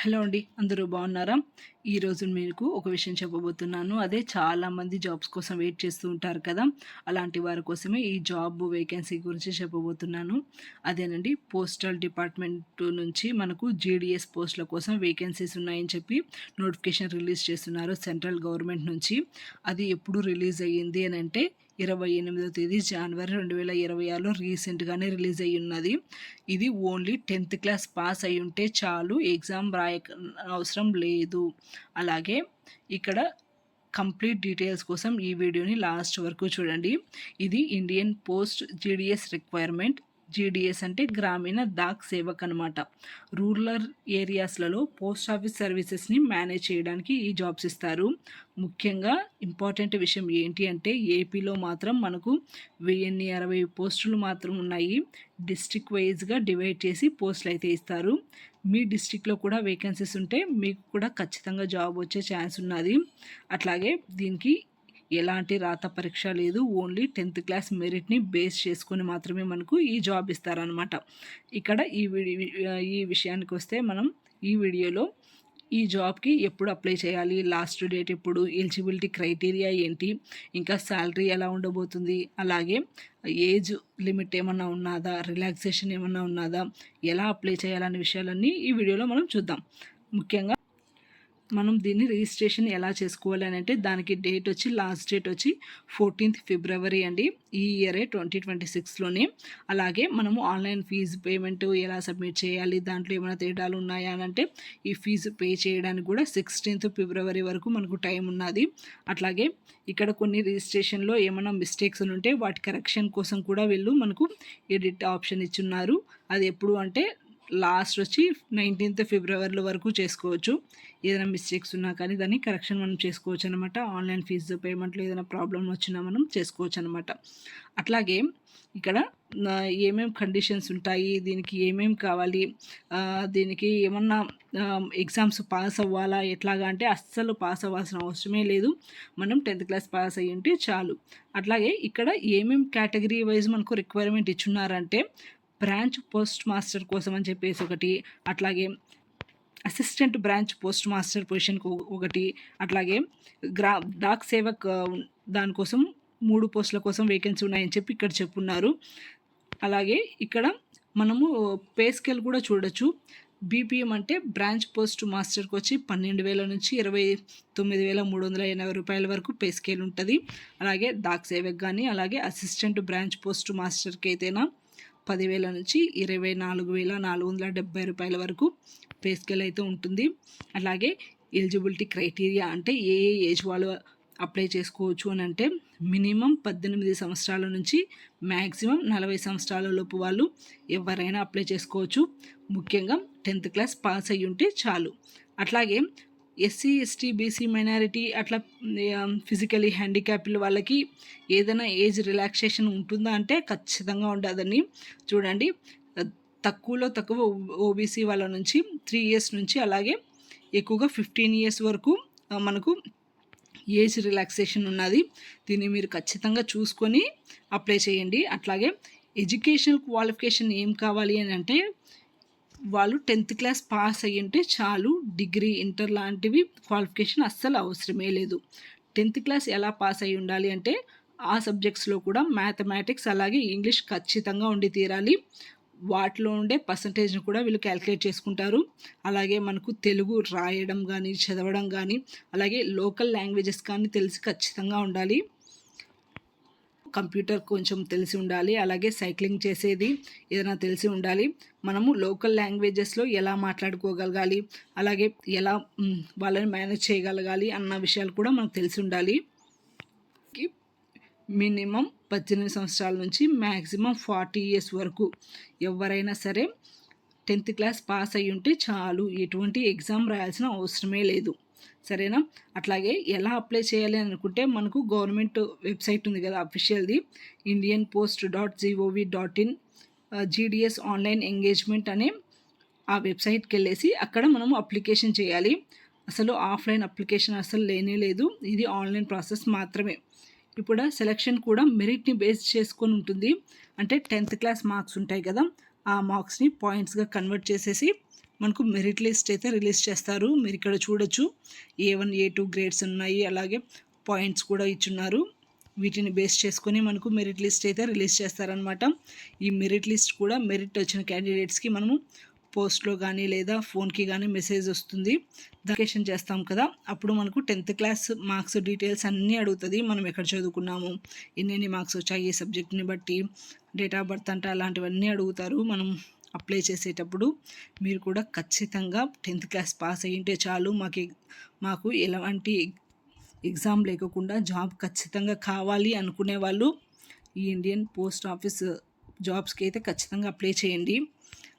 Hello అండి అందరూ బాగున్నారా? ఈరోజు మీకు ఒక విషయం చెప్పబోతున్నాను. అదే చాలామంది జాబ్స్ కోసం వెయిట్ చేస్తూ ఉంటారు కదా. అలాంటి వారి కోసమే ఈ జాబ్ వేకెన్సీ గురించి చెప్పబోతున్నాను. అదేనండి పోస్టల్ డిపార్ట్మెంట్ నుంచి మనకు జీడిఎస్ పోస్టుల కోసం వేకెన్సీస్ ఉన్నాయని చెప్పి నోటిఫికేషన్ రిలీజ్ చేస్తున్నారు సెంట్రల్ గవర్నమెంట్ నుంచి. అది ఎప్పుడు రిలీజ్ అయ్యింది అని అంటే ఇరవై ఎనిమిదో తేదీ జనవరి రెండు వేల ఇరవై ఆరులో రీసెంట్గానే రిలీజ్ అయ్యి ఉన్నది ఇది ఓన్లీ టెన్త్ క్లాస్ పాస్ అయి ఉంటే చాలు ఎగ్జామ్ రాయ అవసరం లేదు. అలాగే ఇక్కడ కంప్లీట్ డీటెయిల్స్ కోసం ఈ వీడియోని లాస్ట్ వరకు చూడండి. ఇది Indian post GDS requirement. GDS అంటే గ్రామీణ డాక్ సేవక్ అనమాట రూరల్ ఏరియాస్లలో పోస్ట్ ఆఫీస్ సర్వీసెస్ని మేనేజ్ చేయడానికి ఈ జాబ్స్ ఇస్తారు. ముఖ్యంగా ఇంపార్టెంట్ విషయం ఏంటి అంటే ఏపీలో మాత్రం మనకు వెయ్యిన్ని అరవై పోస్టులు మాత్రం ఉన్నాయి. డిస్ట్రిక్ట్ వైజ్గా డివైడ్ చేసి పోస్టులు అయితే ఇస్తారు. మీ డిస్టిక్లో కూడా వేకెన్సీస్ ఉంటే మీకు కూడా ఖచ్చితంగా జాబ్ వచ్చే ఛాన్స్ ఉన్నది. అట్లాగే దీనికి ఎలాంటి రాత పరీక్ష లేదు. ఓన్లీ టెన్త్ క్లాస్ మెరిట్ని బేస్ చేసుకొని మాత్రమే మనకు ఈ జాబ్ ఇస్తారనమాట ఇక్కడ ఈ ఈ విషయానికి వస్తే మనం ఈ వీడియోలో ఈ జాబ్కి ఎప్పుడు అప్లై చేయాలి? లాస్ట్ డేట్ ఎప్పుడు? ఎలిజిబిలిటీ క్రైటీరియా ఏంటి? ఇంకా శాలరీ ఎలా ఉండబోతుంది? అలాగే ఏజ్ లిమిట్ ఏమన్నా ఉన్నదా? రిలాక్సేషన్ ఏమన్నా ఉన్నదా? ఎలా అప్లై చేయాలనే విషయాలన్నీ ఈ వీడియోలో మనం చూద్దాం. ముఖ్యంగా మనం దీన్ని రిజిస్ట్రేషన్ ఎలా చేసుకోవాలి అని అంటే దానికి డేట్ వచ్చి లాస్ట్ డేట్ వచ్చి ఫోర్టీన్త్ ఫిబ్రవరి అండి ఈ ఇయరే ట్వంటీ ట్వంటీ సిక్స్లోనే. అలాగే మనము ఆన్లైన్ ఫీజు పేమెంట్ ఎలా సబ్మిట్ చేయాలి దాంట్లో ఏమైనా తేడాలు ఉన్నాయా అని అంటే ఈ ఫీజు పే చేయడానికి కూడా సిక్స్టీన్త్ ఫిబ్రవరి వరకు మనకు టైం ఉన్నది. అట్లాగే ఇక్కడ కొన్ని రిజిస్ట్రేషన్లో ఏమైనా మిస్టేక్స్ ఉంటే వాటి కరెక్షన్ కోసం కూడా వీళ్ళు మనకు ఎడిట్ ఆప్షన్ ఇచ్చున్నారు. అది ఎప్పుడు అంటే లాస్ట్ వచ్చి నైన్టీన్త్ ఫిబ్రవరిలో వరకు చేసుకోవచ్చు. ఏదైనా మిస్టేక్స్ ఉన్నా కానీ దాన్ని కరెక్షన్ మనం చేసుకోవచ్చు అనమాట ఆన్లైన్ ఫీజు పేమెంట్లో ఏదైనా ప్రాబ్లం వచ్చినా మనం చేసుకోవచ్చు అనమాట అట్లాగే ఇక్కడ ఏమేమి కండిషన్స్ ఉంటాయి? దీనికి ఏమేమి కావాలి? దీనికి ఏమన్నా ఎగ్జామ్స్ పాస్ అవ్వాలా? ఎట్లాగా అంటే అస్సలు పాస్ అవ్వాల్సిన అవసరమే లేదు. మనం టెన్త్ క్లాస్ పాస్ అయ్యి ఉంటే చాలు. అట్లాగే ఇక్కడ ఏమేమి కేటగిరీ వైజ్ మనకు రిక్వైర్మెంట్ ఇచ్చున్నారంటే బ్రాంచ్ పోస్ట్ మాస్టర్ కోసం అని చెప్పేసి ఒకటి అట్లాగే అసిస్టెంట్ బ్రాంచ్ పోస్ట్ మాస్టర్ పొజిషన్కి ఒకటి అట్లాగే గ్రా డాక్ సేవక్ దానికోసం మూడు పోస్టుల కోసం వేకెన్సీ ఉన్నాయని చెప్పి ఇక్కడ చెప్పున్నారు. అలాగే ఇక్కడ మనము పే స్కేల్ కూడా చూడొచ్చు. బీపీఎం అంటే బ్రాంచ్ పోస్ట్ మాస్టర్కి వచ్చి పన్నెండు వేల నుంచి ఇరవై తొమ్మిది వేల మూడు వందల ఎనభై రూపాయల వరకు పే స్కేల్ ఉంటుంది. అలాగే డాక్ సేవక్ కానీ అలాగే అసిస్టెంట్ బ్రాంచ్ పోస్ట్ మాస్టర్కి అయితేనా పదివేల నుంచి ఇరవై నాలుగు వేల నాలుగు వందల డెబ్బై రూపాయల వరకు పే స్కేల్ అయితే ఉంటుంది. అలాగే ఎలిజిబిలిటీ క్రైటీరియా అంటే ఏ ఏ ఏజ్ వాళ్ళు అప్లై చేసుకోవచ్చు అని అంటే మినిమం పద్దెనిమిది సంవత్సరాల నుంచి మ్యాక్సిమం నలభై సంవత్సరాల లోపు వాళ్ళు ఎవరైనా అప్లై చేసుకోవచ్చు. ముఖ్యంగా టెన్త్ క్లాస్ పాస్ అయ్యి ఉంటే చాలు. అట్లాగే ఎస్సీ ఎస్టీ బీసీ మైనారిటీ అట్లా ఫిజికలీ హ్యాండిక్యాప్డ్ వాళ్ళకి ఏదైనా ఏజ్ రిలాక్సేషన్ ఉంటుందా అంటే ఖచ్చితంగా ఉండదని చూడండి తక్కువలో తక్కువ ఓబీసీ వాళ్ళ నుంచి త్రీ ఇయర్స్ నుంచి అలాగే ఎక్కువగా ఫిఫ్టీన్ ఇయర్స్ వరకు మనకు ఏజ్ రిలాక్సేషన్ ఉన్నది. దీన్ని మీరు ఖచ్చితంగా చూసుకొని అప్లై చేయండి. అట్లాగే ఎడ్యుకేషనల్ క్వాలిఫికేషన్ ఏం కావాలి అని అంటే వాళ్ళు టెన్త్ క్లాస్ పాస్ అయ్యి ఉంటే చాలు డిగ్రీ ఇంటర్ లాంటివి క్వాలిఫికేషన్ అస్సలు అవసరమే లేదు. టెన్త్ క్లాస్ ఎలా పాస్ అయ్యి ఉండాలి అంటే ఆ సబ్జెక్ట్స్లో కూడా మ్యాథమెటిక్స్ అలాగే ఇంగ్లీష్ ఖచ్చితంగా ఉండి తీరాలి. వాటిలో ఉండే పర్సంటేజ్ని కూడా వీళ్ళు క్యాలిక్యులేట్ చేసుకుంటారు. అలాగే మనకు తెలుగు రాయడం కానీ చదవడం కానీ అలాగే లోకల్ లాంగ్వేజెస్ కానీ తెలిసి ఖచ్చితంగా ఉండాలి. కంప్యూటర్ కొంచెం తెలిసి ఉండాలి అలాగే సైక్లింగ్ చేసేది ఏదైనా తెలిసి ఉండాలి. మనము లోకల్ లాంగ్వేజెస్లో ఎలా మాట్లాడుకోగలగాలి అలాగే ఎలా వాళ్ళని మేనేజ్ చేయగలగాలి అన్న విషయాలు కూడా మనకు తెలిసి ఉండాలి. మినిమం పద్దెనిమిది సంవత్సరాల నుంచి మ్యాక్సిమం ఫార్టీ ఇయర్స్ వరకు ఎవరైనా సరే టెన్త్ క్లాస్ పాస్ అయ్యి ఉంటే చాలు ఎటువంటి ఎగ్జామ్ రాయాల్సిన అవసరమే లేదు. సరేనా? అట్లాగే ఎలా అప్లై చేయాలి అని అనుకుంటే మనకు గవర్నమెంట్ వెబ్సైట్ ఉంది కదా అఫీషియల్ది. Indian post dot G O V dot in GDS online engagement అనే ఆ వెబ్సైట్కి వెళ్ళేసి అక్కడ మనము అప్లికేషన్ చేయాలి. అసలు ఆఫ్లైన్ అప్లికేషన్ అసలు లేనే లేదు. ఇది ఆన్లైన్ ప్రాసెస్ మాత్రమే. ఇప్పుడు సెలక్షన్ కూడా మెరిట్ని బేస్ చేసుకొని ఉంటుంది. అంటే టెన్త్ క్లాస్ మార్క్స్ ఉంటాయి కదా ఆ మార్క్స్ని పాయింట్స్గా కన్వర్ట్ చేసేసి మనకు మెరిట్ లిస్ట్ అయితే రిలీజ్ చేస్తారు. మీరు ఇక్కడ చూడొచ్చు. A one A two grades ఉన్నాయి. అలాగే పాయింట్స్ కూడా ఇచ్చున్నారు. వీటిని బేస్ చేసుకొని మనకు మెరిట్ లిస్ట్ అయితే రిలీజ్ చేస్తారనమాట ఈ మెరిట్ లిస్ట్ కూడా మెరిట్ వచ్చిన క్యాండిడేట్స్కి మనము పోస్ట్లో కానీ లేదా ఫోన్కి కానీ మెసేజ్ వస్తుంది. దకేషన్ చేస్తాం కదా. అప్పుడు మనకు టెన్త్ క్లాస్ మార్క్స్ డీటెయిల్స్ అన్నీ అడుగుతుంది. మనం ఎక్కడ చదువుకున్నాము? ఎన్నెన్ని మార్క్స్ వచ్చాయి? ఏ సబ్జెక్ట్ని బట్టి డేట్ ఆఫ్ బర్త్ అంటే అలాంటివన్నీ అడుగుతారు. మనం అప్లై చేసేటప్పుడు మీరు కూడా ఖచ్చితంగా టెన్త్ క్లాస్ పాస్ అయ్యింటే చాలు. మాకు మాకు ఎలాంటి ఎగ్జామ్ లేకుండా జాబ్ ఖచ్చితంగా కావాలి అనుకునే వాళ్ళు ఈ ఇండియన్ పోస్ట్ ఆఫీస్ జాబ్స్కి అయితే ఖచ్చితంగా అప్లై చేయండి.